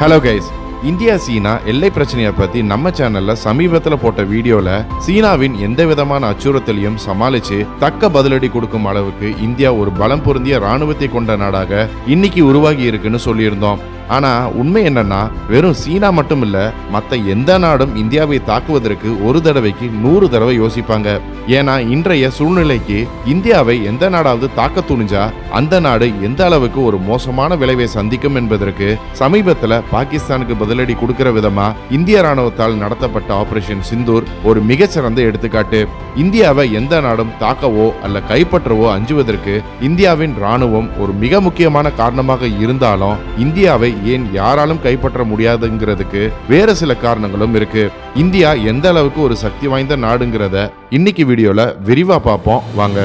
Hello guys India சீனா எல்லை பிரச்சனையை பற்றி நம்ம சேனலில் சமீபத்தில் போட்ட வீடியோவில் சீனாவின் எந்த விதமான அச்சுறுத்தலையும் சமாளித்து தக்க பதிலடி கொடுக்கும் அளவுக்கு இந்தியா ஒரு பலம் பொருந்திய ராணுவத்தை கொண்ட நாடாக இன்னைக்கு உருவாகி இருக்குன்னு சொல்லியிருந்தோம். ஆனால் உண்மை என்னன்னா வெறும் சீனா மட்டும் இல்லை மற்ற எந்த நாடும் இந்தியாவை தாக்குவதற்கு ஒரு தடவைக்கு நூறு தடவை யோசிப்பாங்க. ஏன்னா இன்றைய சூழ்நிலைக்கு இந்தியாவை எந்த நாடாவது தாக்க துணிஞ்சா அந்த நாடு எந்த அளவுக்கு ஒரு மோசமான விளைவை சந்திக்கும் என்பதற்கு சமீபத்துல பாகிஸ்தானுக்கு பதிலடி கொடுக்கிற விதமா இந்திய ராணுவத்தால் நடத்தப்பட்ட ஆபரேஷன் சிந்தூர் ஒரு மிகச்சிறந்த எடுத்துக்காட்டு. இந்தியாவை எந்த நாடும் தாக்கவோ அல்ல கைப்பற்றவோ அஞ்சுவதற்கு இந்தியாவின் ராணுவம் ஒரு மிக முக்கியமான காரணமாக இருந்தாலும் இந்தியாவை ஏன் யாராலும் கைப்பற்ற முடியாதுங்கிறதுக்கு வேற சில காரணங்களும் இருக்கு. இந்தியா எந்த அளவுக்கு ஒரு சக்தி வாய்ந்த நாடுங்கிறத இன்னைக்கு வீடியோவில் விரிவாக பார்ப்போம். வாங்க.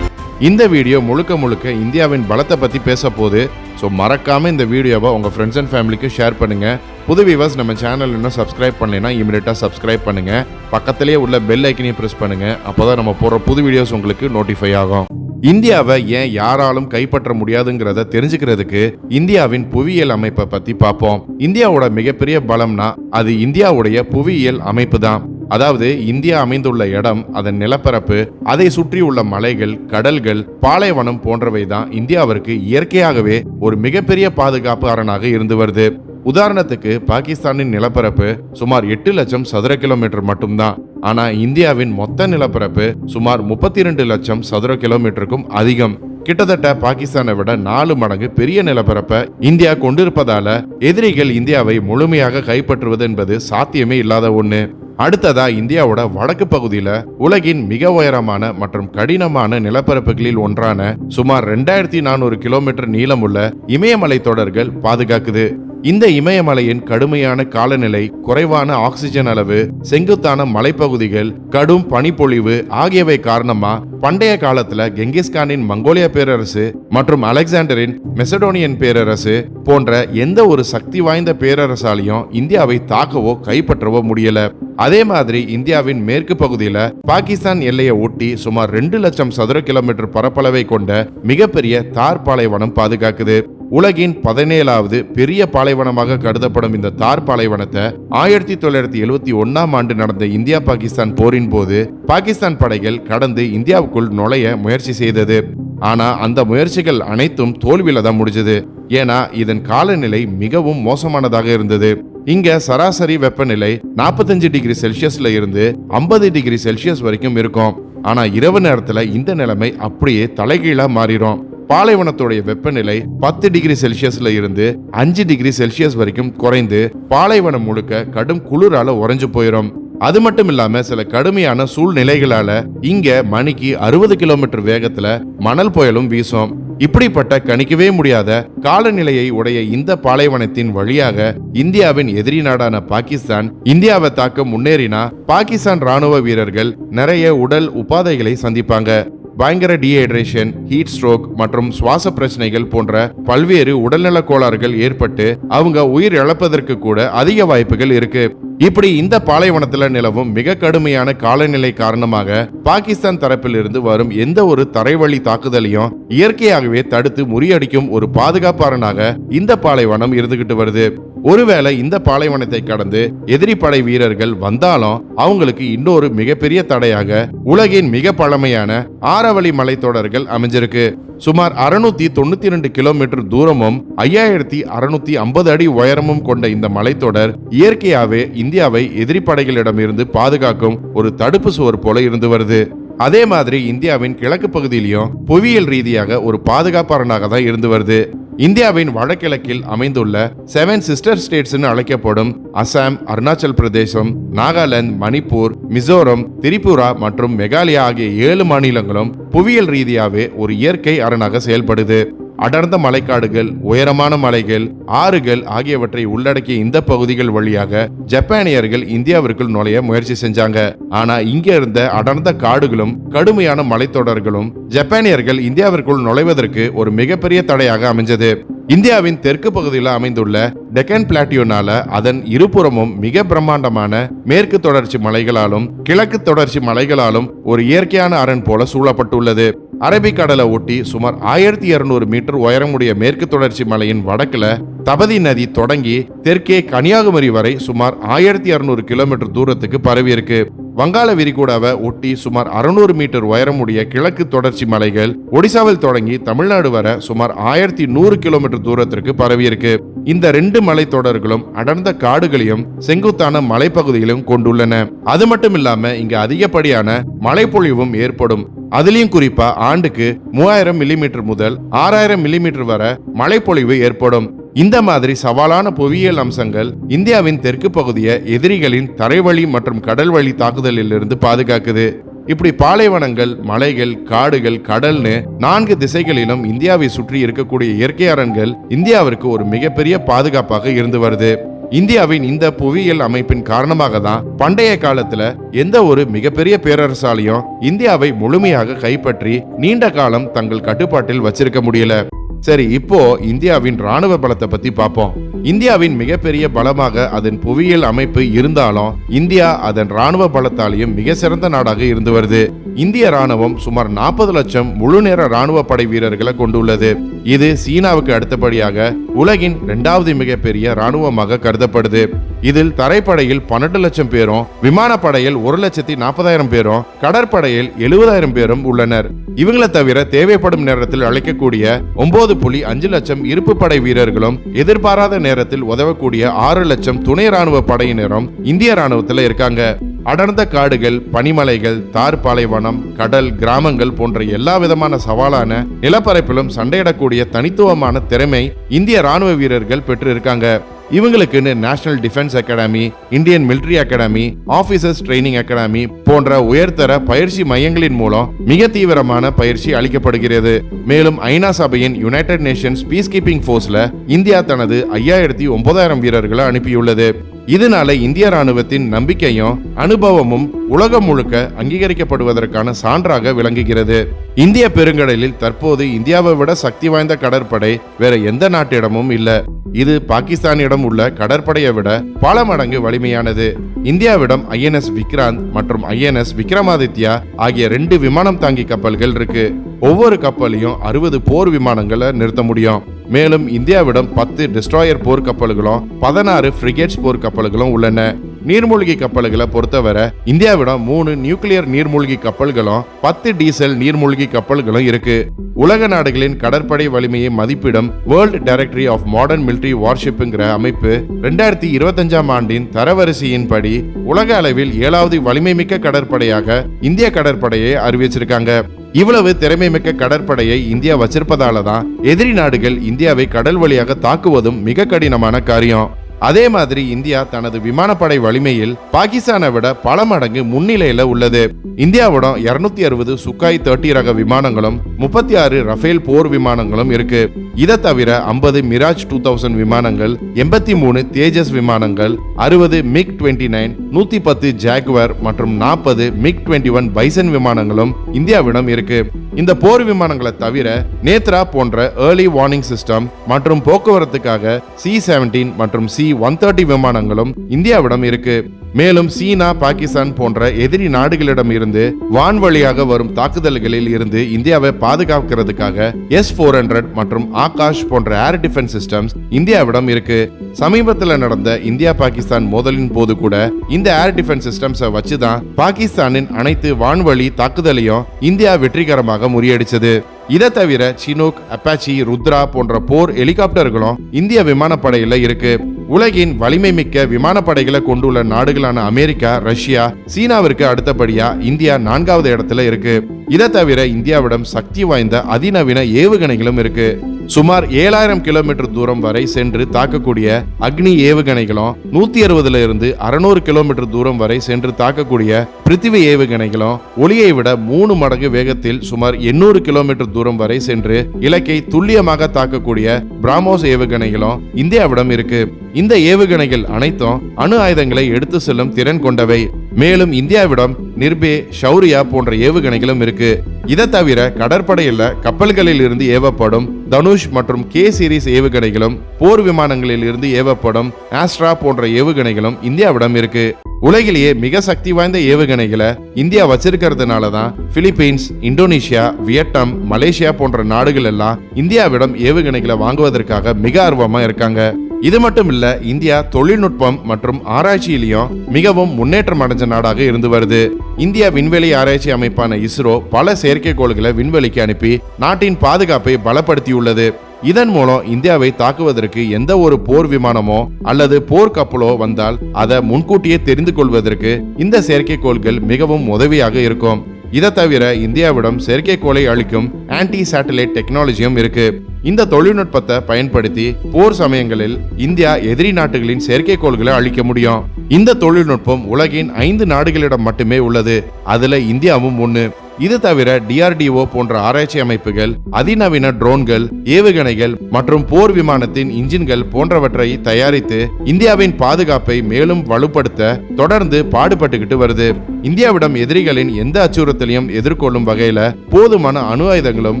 இந்த வீடியோ முழுக்க முழுக்க இந்தியாவின் பலத்தை பற்றி பேச போகுது. ஸோ மறக்காமல் இந்த வீடியோவை உங்கள் ஃப்ரெண்ட்ஸ் அண்ட் ஃபேமிலிக்கு ஷேர் பண்ணுங்கள் புது வியூவர்ஸ் நம்ம சேனல் இன்னும் சப்ஸ்கிரைப் பண்ணலைன்னா இமீடியட்டாக சப்ஸ்கிரைப் பண்ணுங்க. பக்கத்திலேயே உள்ள பெல் ஐக்கனையும் ப்ரெஸ் பண்ணுங்க. அப்போதான் நம்ம போடுற புது வீடியோஸ் உங்களுக்கு நோட்டிஃபை ஆகும். இந்தியாவை ஏன் யாராலும் கைப்பற்ற முடியாதுங்கிறத தெரிஞ்சுக்கிறதுக்கு இந்தியாவின் புவியியல் அமைப்பை பத்தி பார்ப்போம். இந்தியாவோட மிகப்பெரிய பலம்னா அது இந்தியாவுடைய புவியியல் அமைப்பு தான் அதாவது இந்தியா அமைந்துள்ள இடம் அதன் நிலப்பரப்பு அதை சுற்றியுள்ள மலைகள் கடல்கள் பாலைவனம் போன்றவை தான் இந்தியாவிற்கு இயற்கையாகவே ஒரு மிகப்பெரிய பாதுகாப்பு அரணாக இருந்து வருது. உதாரணத்துக்கு பாகிஸ்தானின் நிலப்பரப்பு சுமார் எட்டு லட்சம் சதுர கிலோமீட்டர் மட்டும்தான். ஆனா இந்தியாவின் மொத்த நிலப்பரப்பு சுமார் முப்பத்தி ரெண்டு லட்சம் சதுர கிலோமீட்டருக்கும் அதிகம். கிட்டத்தட்ட பாகிஸ்தானை விட நாலு மடங்கு பெரிய நிலப்பரப்பை இந்தியா கொண்டிருப்பதால எதிரிகள் இந்தியாவை முழுமையாக கைப்பற்றுவது என்பது சாத்தியமே இல்லாத ஒன்று அடுத்ததா இந்தியாவோட வடக்கு பகுதியில உலகின் மிக உயரமான மற்றும் கடினமான நிலப்பரப்புகளில் ஒன்றான சுமார் ரெண்டாயிரத்தி நானூறு கிலோமீட்டர் நீளமுள்ள இமயமலை தொடர்கள் பாதுகாக்குது. இந்த இமயமலையின் கடுமையான காலநிலை குறைவான ஆக்சிஜன் அளவு செங்குத்தான மலைப்பகுதிகள் கடும் பனிப்பொழிவு ஆகியவை காரணமா பண்டைய காலத்துல கெங்கிஸ்கானின் மங்கோலிய பேரரசு மற்றும் அலெக்சாண்டரின் மெசடோனியன் பேரரசு போன்ற எந்த ஒரு சக்தி வாய்ந்த பேரரசாலையும் இந்தியாவை தாக்கவோ கைப்பற்றவோ முடியல. அதே மாதிரி இந்தியாவின் மேற்கு பகுதியில பாகிஸ்தான் எல்லையை ஒட்டி சுமார் ரெண்டு லட்சம் சதுர கிலோமீட்டர் பரப்பளவை கொண்ட மிகப்பெரிய தார் பாலைவனம் பாதுகாக்குது. உலகின் பதினேழாவது பெரிய பாலைவனமாக கருதப்படும் இந்த தார் பாலைவனத்தை ஆயிரத்தி தொள்ளாயிரத்தி எழுவத்தி ஒன்னாம் ஆண்டு நடந்த இந்தியா பாகிஸ்தான் போரின் போது பாகிஸ்தான் படைகள் கடந்து இந்தியாவுக்குள் நுழைய முயற்சி செய்தது. ஆனா அந்த முயற்சிகள் அனைத்தும் தோல்வியில தான் முடிஞ்சது. ஏன்னா இதன் காலநிலை மிகவும் மோசமானதாக இருந்தது. இங்க சராசரி வெப்பநிலை நாற்பத்தஞ்சு டிகிரி செல்சியஸ்ல இருந்து ஐம்பது டிகிரி செல்சியஸ் வரைக்கும் இருக்கும். ஆனா இரவு நேரத்துல இந்த நிலைமை அப்படியே தலைகீழா மாறிடும். பாலைவனத்துடைய வெப்பநிலை பத்து டிகிரி செல்சியஸ்ல இருந்து அஞ்சு டிகிரி செல்சியஸ் வரைக்கும் குறைந்து பாலைவனம் முழுக்க கடும் குளிரால உறைஞ்சு போயிடும் அது மட்டும் இல்லாம சில கடுமையான சூழ்நிலைகளால இங்க மணிக்கு அறுபது கிலோமீட்டர் வேகத்துல மணல் புயலும் வீசும். இப்படிப்பட்ட கணிக்கவே முடியாத காலநிலையை உடைய இந்த பாலைவனத்தின் வழியாக இந்தியாவின் எதிரி நாடான பாகிஸ்தான் இந்தியாவை தாக்க முன்னேறினா பாகிஸ்தான் ராணுவ வீரர்கள் நிறைய உடல் உபாதைகளை சந்திப்பாங்க. பயங்கர டீஹைட்ரேஷன் ஹீட் ஸ்ட்ரோக் மற்றும் சுவாச பிரச்சனைகள் போன்ற பல்வேறு உடல்நல கோளாறுகள் ஏற்பட்டு அவங்க உயிர் இழப்பதற்கு கூட அதிக வாய்ப்புகள் இருக்கு. இப்படி இந்த பாலைவனத்துல நிலவும் மிக கடுமையான காலநிலை காரணமாக பாகிஸ்தான் தரப்பிலிருந்து வரும் எந்த ஒரு தரைவழி தாக்குதலையும் இயற்கையாகவே தடுத்து முறியடிக்கும் ஒரு பாதுகாப்பு அரணாக இந்த பாலைவனம் இருந்துகிட்டு வருது. ஒருவேளை இந்த பாலைவனத்தை கடந்து எதிரி படை வீரர்கள் வந்தாலும் அவங்களுக்கு இன்னொரு மிகப்பெரிய தடையாக உலகின் மிக பழமையான ஆரவழி மலைத்தொடர்கள் அமைஞ்சிருக்கு. சுமார் அறுநூத்தி தொண்ணூத்தி ரெண்டு கிலோமீட்டர் தூரமும் ஐயாயிரத்தி அறுநூத்தி ஐம்பது அடி உயரமும் கொண்ட இந்த மலைத்தொடர் இயற்கையாவே இந்தியாவை எதிரி படைகளிடமிருந்து பாதுகாக்கும் ஒரு தடுப்பு சுவர் போல இருந்து வருது. அதே மாதிரி இந்தியாவின் கிழக்கு பகுதியிலையும் புவியியல் ரீதியாக ஒரு பாதுகாப்பாளனாக தான் இருந்து வருது. இந்தியாவின் வடகிழக்கில் அமைந்துள்ள செவன் சிஸ்டர் ஸ்டேட்ஸ் அழைக்கப்படும் அசாம் அருணாச்சல் பிரதேசம் நாகாலாந்து மணிப்பூர் மிசோரம் திரிபுரா மற்றும் மெகாலயா ஆகிய ஏழு மாநிலங்களும் புவியியல் ரீதியாகவே ஒரு இயற்கை அரணாக செயல்படுது. அடர்ந்த மலைக்காடுகள் உயரமான மலைகள் ஆறுகள் ஆகியவற்றை உள்ளடக்கிய இந்த பகுதிகள் வழியாக ஜப்பானியர்கள் இந்தியாவிற்குள் நுழைய முயற்சி செஞ்சாங்க. ஆனா இங்க இருந்த அடர்ந்த காடுகளும் கடுமையான மலைத்தொடர்களும் ஜப்பானியர்கள் இந்தியாவிற்குள் நுழைவதற்கு ஒரு மிகப்பெரிய தடையாக அமைஞ்சது. இந்தியாவின் தெற்கு பகுதியில் அமைந்துள்ள டெக்கன் பிளாட்டியோனால அதன் இருபுறமும் மிக பிரம்மாண்டமான மேற்கு தொடர்ச்சி மலைகளாலும் கிழக்கு தொடர்ச்சி மலைகளாலும் ஒரு இயற்கையான அரண் போல சூழப்பட்டுள்ளது. அரபிக்கடலை ஒட்டி சுமார் ஆயிரத்தி இருநூறு மீட்டர் உயரமுடைய மேற்கு தொடர்ச்சி மலையின் வடக்குல தபதி நதி தொடங்கி தெற்கே கன்னியாகுமரி வரை சுமார் ஆயிரத்தி அறுநூறு கிலோமீட்டர் தூரத்துக்கு பரவி இருக்கு. வங்காள விரிகுடாவை ஒட்டி சுமார் அறுநூறு மீட்டர் உயரமுடைய கிழக்கு தொடர்ச்சி மலைகள் ஒடிசாவில் தொடங்கி தமிழ்நாடு வர சுமார் ஆயிரத்தி நூறு கிலோமீட்டர் தூரத்திற்கு பரவி இருக்கு. இந்த ரெண்டு மலைத்தொடர்களும் அடர்ந்த காடுகளையும் செங்குத்தான மலைப்பகுதிகளையும் கொண்டுள்ளன. அது மட்டும் இல்லாம இங்க அதிகப்படியான மழைப்பொழிவும் ஏற்படும். அதுலயும் குறிப்பா ஆண்டுக்கு மூவாயிரம் மில்லிமீட்டர் முதல் ஆறாயிரம் மில்லிமீட்டர் வரை மழைப்பொழிவு ஏற்படும். இந்த மாதிரி சவாலான புவியியல் அம்சங்கள் இந்தியாவின் தெற்கு பகுதியை எதிரிகளின் தரைவழி மற்றும் கடல் வழி தாக்குதலில் இருந்து பாதுகாக்குது. இப்படி பாலைவனங்கள் மலைகள் காடுகள் கடல்னு நான்கு திசைகளிலும் இந்தியாவை சுற்றி இருக்கக்கூடிய இயற்கை அரண்கள் இந்தியாவிற்கு ஒரு மிகப்பெரிய பாதுகாப்பாக இருந்து வருது. இந்தியாவின் இந்த புவியியல் அமைப்பின் காரணமாக தான் பண்டைய காலத்துல எந்த ஒரு மிகப்பெரிய பேரரசாலையும் இந்தியாவை முழுமையாக கைப்பற்றி நீண்ட காலம் தங்கள் கட்டுப்பாட்டில் வச்சிருக்க முடியல. சரி இப்போ இந்தியாவின் ராணுவ பலத்தை பத்தி பார்ப்போம் இந்தியாவின் மிகப்பெரிய பலமாக அதன் புவியியல் அமைப்பு இருந்தாலும் இந்தியா அதன் ராணுவ பலத்தாலையும் மிக சிறந்த நாடாக இருந்து வருது. இந்திய ராணுவம் சுமார் நாற்பது லட்சம் முழு நேர ராணுவ படை வீரர்களை கொண்டுள்ளது. இது சீனாவுக்கு அடுத்தபடியாக உலகின் இரண்டாவது மிகப்பெரிய ராணுவமாக கருதப்படுது. இதில் தரைப்படையில் பன்னெண்டு லட்சம் பேரும் விமானப்படையில் ஒரு லட்சத்தி நாற்பதாயிரம் பேரும் கடற்படையில் எழுபதாயிரம் பேரும் உள்ளனர். இவங்களை தவிர தேவைப்படும் நேரத்தில் அழைக்கக்கூடிய ஒன்பது புள்ளி அஞ்சு லட்சம் இருப்பு படை வீரர்களும் எதிர்பாராத நேரத்தில் உதவக்கூடிய ஆறு லட்சம் துணை ராணுவ படையினரும் இந்திய ராணுவத்தில் இருக்காங்க. அடர்ந்த காடுகள் பனிமலைகள் தார் பாலைவனம் கடல் கிராமங்கள் போன்ற எல்லா விதமான சவாலான நிலப்பரப்பிலும் சண்டையிடக்கூடிய தனித்துவமான திறமை இந்திய ராணுவ வீரர்கள் பெற்று இருக்காங்க இவங்களுக்குன்னு national defence academy Indian military academy officers training academy போன்ற உயர்தர பயிற்சி மையங்களின் மூலம் மிக தீவிரமான பயிற்சி அளிக்கப்படுகிறது. மேலும் ஐநா சபையின் யுனைடெட் நேஷன்ஸ் பீஸ் கீப்பிங் போர்ஸ்ல இந்தியா தனது ஐயாயிரத்தி ஒன்பதாயிரம் வீரர்களை அனுப்பியுள்ளது. இதனால இந்திய ராணுவத்தின் நம்பிக்கையும் அனுபவமும் உலகம் முழுக்க அங்கீகரிக்கப்படுவதற்கான சான்றாக விளங்குகிறது. இந்திய பெருங்கடலில் தற்போது இந்தியாவை விட சக்தி வாய்ந்த கடற்படை வேற எந்த நாட்டிடமும் இல்ல. இது பாகிஸ்தானிடம் உள்ள கடற்படையை விட பல மடங்கு வலிமையானது. இந்தியாவிடம் ஐஎன்எஸ் விக்ராந்த் மற்றும் ஐஎன்எஸ் விக்ரமாதித்யா ஆகிய ரெண்டு விமானம் தாங்கி கப்பல்கள் இருக்கு. ஒவ்வொரு கப்பலையும் அறுபது போர் விமானங்களை நிறுத்த முடியும். மேலும் இந்தியாவிடம் பத்து டிஸ்ட்ராயர் போர்க்கப்பல்களும் பதினாறு ஃப்ரிகேட்ஸ் போர் கப்பல்களும் உள்ளன. நீர்மூழ்கி கப்பல்களை பொறுத்தவரை இந்தியாவிடம் மூணு நியூக்ளியர் நீர்மூழ்கி கப்பல்களும் பத்து டீசல் நீர்மூழ்கி கப்பல்களும் இருக்கு. உலக நாடுகளின் கடற்படை வலிமையை மதிப்பிடும் world directory of modern military வார்ஷிப்புங்கிற அமைப்பு ரெண்டாயிரத்தி இருபத்தஞ்சாம் ஆண்டின் தரவரிசையின்படி உலக அளவில் ஏழாவது வலிமை மிக்க கடற்படையாக இந்திய கடற்படையை அறிவிச்சிருக்காங்க. இவ்வளவு திறமைமிக்க கடற்படையை இந்தியா வச்சிருப்பதால தான் எதிரி நாடுகள் இந்தியாவை கடல் வழியாக தாக்குவதும் மிக கடினமான காரியம். அதே மாதிரி இந்தியா தனது விமானப்படை வலிமையில் பாகிஸ்தானை விட பல மடங்கு முன்னிலையில உள்ளது. இந்தியாவிடம் இருநூத்தி அறுபது சுக்காய் தேர்ட்டி ரக விமானங்களும் முப்பத்தி ஆறு ரஃபேல் போர் விமானங்களும் இருக்கு. இதை தவிர ஐம்பது மிராஜ் டூ தௌசண்ட் விமானங்கள் எண்பத்தி மூணு தேஜஸ் விமானங்கள் அறுபது மிக் டுவெண்ட்டி நைன் நூத்தி பத்து ஜாக்வர் மற்றும் நாற்பது மிக் டுவெண்ட்டி ஒன் பைசன் விமானங்களும் இந்தியாவிடம் இருக்கு. இந்த போர் விமானங்களை தவிர நேத்ரா போன்ற ஏர்லி வார்னிங் சிஸ்டம் மற்றும் போக்குவரத்துக்காக சி செவன்டீன் மற்றும் சி ஒன் தேர்ட்டி விமானங்களும் இந்தியாவிடம் இருக்கு. மேலும் சீனா பாகிஸ்தான் போன்ற எதிரி நாடுகளிடம் இருந்து வான்வழியாக வரும் தாக்குதல்களில் இருந்து இந்தியாவை பாதுகாக்கிறதுக்காக எஸ் போர் ஹண்ட்ரட் மற்றும் ஆகாஷ் போன்ற ஏர் டிஃபென்ஸ் சிஸ்டம்ஸ் இந்தியாவிடம் இருக்கு. சமீபத்தில் நடந்த இந்தியா பாகிஸ்தான் மோதலின் போது கூட இந்த ஏர் டிஃபென்ஸ் சிஸ்டம்ஸை வச்சுதான் பாகிஸ்தானின் அனைத்து வான்வழி தாக்குதலையும் இந்தியா வெற்றிகரமாக முறியடிச்சது. இதை தவிர சினோக் அப்பாச்சி ருத்ரா போன்ற போர் ஹெலிகாப்டர்களும் இந்திய விமானப்படையில இருக்கு. உலகின் வலிமை மிக்க விமானப்படைகளை கொண்டுள்ள நாடுகளான அமெரிக்கா ரஷ்யா சீனாவிற்கு அடுத்தபடியா இந்தியா நான்காவது இடத்துல இருக்கு. இதை தவிர இந்தியாவிடம் சக்தி வாய்ந்த அதிநவீன ஏவுகணைகளும் இருக்கு. சுமார் ஏழாயிரம் கிலோமீட்டர் தூரம் வரை சென்று தாக்கக்கூடிய அக்னி ஏவுகணைகளும் நூத்தி அறுபதுல இருந்து அறுநூறு கிலோமீட்டர் தூரம் வரை சென்று தாக்கக்கூடிய பிருத்திவி ஏவுகணைகளும் ஒளியை விட மூணு மடங்கு வேகத்தில் சுமார் எண்ணூறு கிலோமீட்டர் தூரம் வரை சென்று இலக்கை துல்லியமாக தாக்கக்கூடிய பிராமோஸ் ஏவுகணைகளும் இந்தியாவிடம் இருக்கு. இந்த ஏவுகணைகள் அனைத்தும் அணு ஆயுதங்களை எடுத்து செல்லும் திறன் கொண்டவை. மேலும் இந்தியாவிடம் நிர்பே ஷௌரியா போன்ற ஏவுகணைகளும் இருக்கு. இதை தவிர கடற்படையில் கப்பல்களில் இருந்து ஏவப்படும் தனுஷ் மற்றும் கே சீரிஸ் ஏவுகணைகளும் போர் விமானங்களில் இருந்து ஏவப்படும் ஆஸ்ட்ரா போன்ற ஏவுகணைகளும் இந்தியாவிடம் இருக்கு. உலகிலேயே மிக சக்தி வாய்ந்த ஏவுகணைகளை இந்தியா வச்சிருக்கிறதுனால தான் பிலிப்பீன்ஸ் இந்தோனேஷியா வியட்நாம் மலேசியா போன்ற நாடுகள் எல்லாம் இந்தியாவிடம் ஏவுகணைகளை வாங்குவதற்காக மிக ஆர்வமா இருக்காங்க. இது மட்டும் இல்ல இந்தியா தொழில்நுட்பம் மற்றும் ஆராய்ச்சியிலையும் மிகவும் முன்னேற்றம் அடைஞ்ச நாடாக இருந்து வருது. இந்தியா விண்வெளி ஆராய்ச்சி அமைப்பான இஸ்ரோ பல செயற்கைக்கோள்களை விண்வெளிக்கு அனுப்பி நாட்டின் பாதுகாப்பை பலப்படுத்தியுள்ளது. இதன் மூலம் இந்தியாவை தாக்குவதற்கு எந்த ஒரு போர் விமானமோ அல்லது போர் கப்பலோ வந்தால் அதை முன்கூட்டியே தெரிந்து கொள்வதற்கு இந்த செயற்கைக்கோள்கள் மிகவும் உதவியாக இருக்கும். இதை தவிர இந்தியாவிடம் செயற்கைக்கோளை அளிக்கும் ஆன்டி சேட்டலைட் டெக்னாலஜியும் இருக்கு. இந்த தொழில்நுட்பத்தை பயன்படுத்தி போர் சமயங்களில் இந்தியா எதிரி நாட்டுகளின் செயற்கைக்கோள்களை அழிக்க முடியும். இந்த தொழில்நுட்பம் உலகின் ஐந்து நாடுகளிடம் மட்டுமே உள்ளது. அதுல இந்தியாவும் ஒண்ணு. இது தவிர டிஆர்டிஓ போன்ற ஆராய்ச்சி அமைப்புகள் அதிநவீன ட்ரோன்கள் ஏவுகணைகள் மற்றும் போர் விமானத்தின் இன்ஜின்கள் போன்றவற்றை தயாரித்து இந்தியாவின் பாதுகாப்பை மேலும் வலுப்படுத்த தொடர்ந்து பாடுபட்டுக்கிட்டு வருது. இந்தியாவிடம் எதிரிகளின் எந்த அச்சுறுத்தலையும் எதிர்கொள்ளும் வகையில போதுமான அணு ஆயுதங்களும்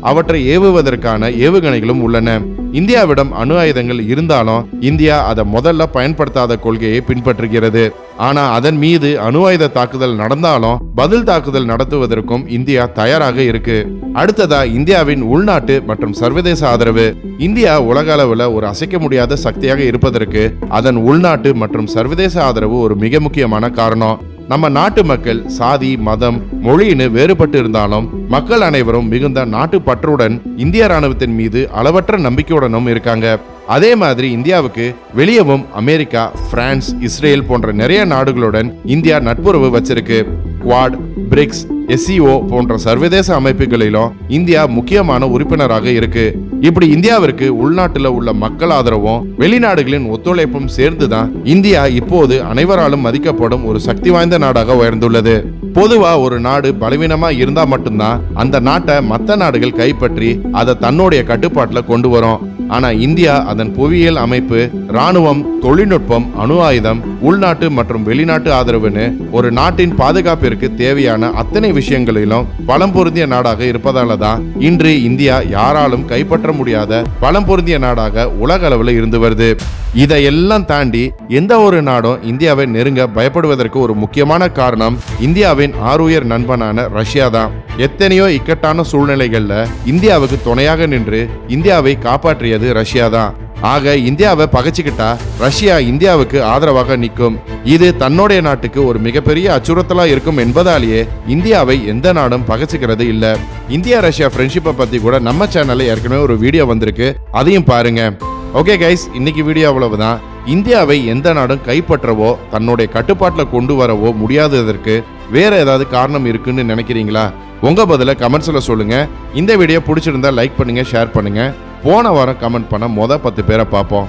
அவற்றை ஏவுவதற்கான ஏவுகணைகளும் உள்ளன. இந்தியாவிடம் அணு ஆயுதங்கள் இருந்தாலும் இந்தியா அதை முதல்ல பயன்படுத்தாத கொள்கையை பின்பற்றுகிறது. ஆனா அதன் மீது அணு ஆயுத தாக்குதல் நடந்தாலும் பதில் தாக்குதல் நடத்துவதற்கும் இந்தியா தயாராக இருக்கு. அடுத்ததா இந்தியாவின் உள்நாட்டு மற்றும் சர்வதேச ஆதரவு. இந்தியா உலக அளவுல ஒரு அசைக்க முடியாத சக்தியாக இருப்பதற்கு அதன் உள்நாட்டு மற்றும் சர்வதேச ஆதரவு ஒரு மிக முக்கியமான காரணம். நம்ம நாட்டு மக்கள் சாதி மதம் மொழின்னு வேறுபட்டு இருந்தாலும் மக்கள் அனைவரும் மிகுந்த நாட்டு பற்றுடன் இந்திய ராணுவத்தின் மீது அளவற்ற நம்பிக்கையுடனும் இருக்காங்க. அதே மாதிரி இந்தியாவுக்கு வெளியவும் அமெரிக்கா பிரான்ஸ் இஸ்ரேல் போன்ற நிறைய நாடுகளுடன் இந்தியா நட்புறவு வச்சிருக்கு. குவாட் பிரிக்ஸ் எஸ்சிஓ போன்ற சர்வதேச அமைப்புகளிலும் இந்தியா முக்கியமான உறுப்பினராக இருக்கு. இப்படி இந்தியாவிற்கு உள்நாட்டில் உள்ள மக்கள் ஆதரவும் வெளிநாடுகளின் ஒத்துழைப்பும் சேர்ந்துதான் இந்தியா இப்போது அனைவராலும் மதிக்கப்படும் ஒரு சக்தி வாய்ந்த நாடாக உயர்ந்துள்ளது. பொதுவா ஒரு நாடு பலவீனமா இருந்தா மட்டும்தான் அந்த நாட்டை மற்ற நாடுகள் கைப்பற்றி அதை தன்னுடைய கட்டுப்பாட்டில் கொண்டு வரும். ஆனா இந்தியா அதன் புவியியல் அமைப்பு ராணுவம் தொழில்நுட்பம் அணு ஆயுதம் உள்நாட்டு மற்றும் வெளிநாட்டு ஆதரவுன்னு ஒரு நாட்டின் பாதுகாப்பிற்கு தேவையான அத்தனை விஷயங்களிலும் பலம் பொருந்திய நாடாக இருப்பதால தான் இன்று இந்தியா யாராலும் கைப்பற்ற முடியாத பலம் பொருந்திய நாடாக உலக அளவில் இருந்து வருது. இதையெல்லாம் தாண்டி எந்த ஒரு நாடும் இந்தியாவை நெருங்க பயப்படுவதற்கு ஒரு முக்கியமான காரணம் இந்தியாவை இந்தியாவின் ஆறுயர் நண்பனான ரஷ்யா தான். எத்தனையோ இக்கட்டான சூழ்நிலைகள்ல இந்தியாவுக்கு துணையாக நின்று இந்தியாவை காப்பாற்றியது ரஷ்யா தான். ஆக இந்தியாவை பகைச்சிக்கிட்டா ரஷ்யா இந்தியாவுக்கு ஆதரவாக நிற்கும். இது தன்னுடைய நாட்டுக்கு ஒரு மிகப்பெரிய அச்சுறுத்தலா இருக்கும் என்பதாலேயே இந்தியாவை எந்த நாடும் பகைச்சிக்கிறது இல்ல. இந்தியா ரஷ்யா ஃப்ரெண்ட்ஷிப்பை பத்தி கூட நம்ம சேனல்ல ஏற்கனவே ஒரு வீடியோ வந்திருக்கு. அதையும் பாருங்க. ஓகே கைஸ் இன்னைக்கு வீடியோ அவ்வளவுதான். இந்தியாவை எந்த நாடும் கைப்பற்றவோ தன்னுடைய கட்டுப்பாட்டில் கொண்டு வரவோ முடியாததற்கு வேற ஏதாவது காரணம் இருக்குன்னு நினைக்கிறீங்களா? உங்க பதில கமெண்ட்ஸ்ல சொல்லுங்க. இந்த வீடியோ பிடிச்சிருந்தா லைக் பண்ணுங்க ஷேர் பண்ணுங்க. போன வாரம் கமெண்ட் பண்ண மொத பத்து பேரை பார்ப்போம்.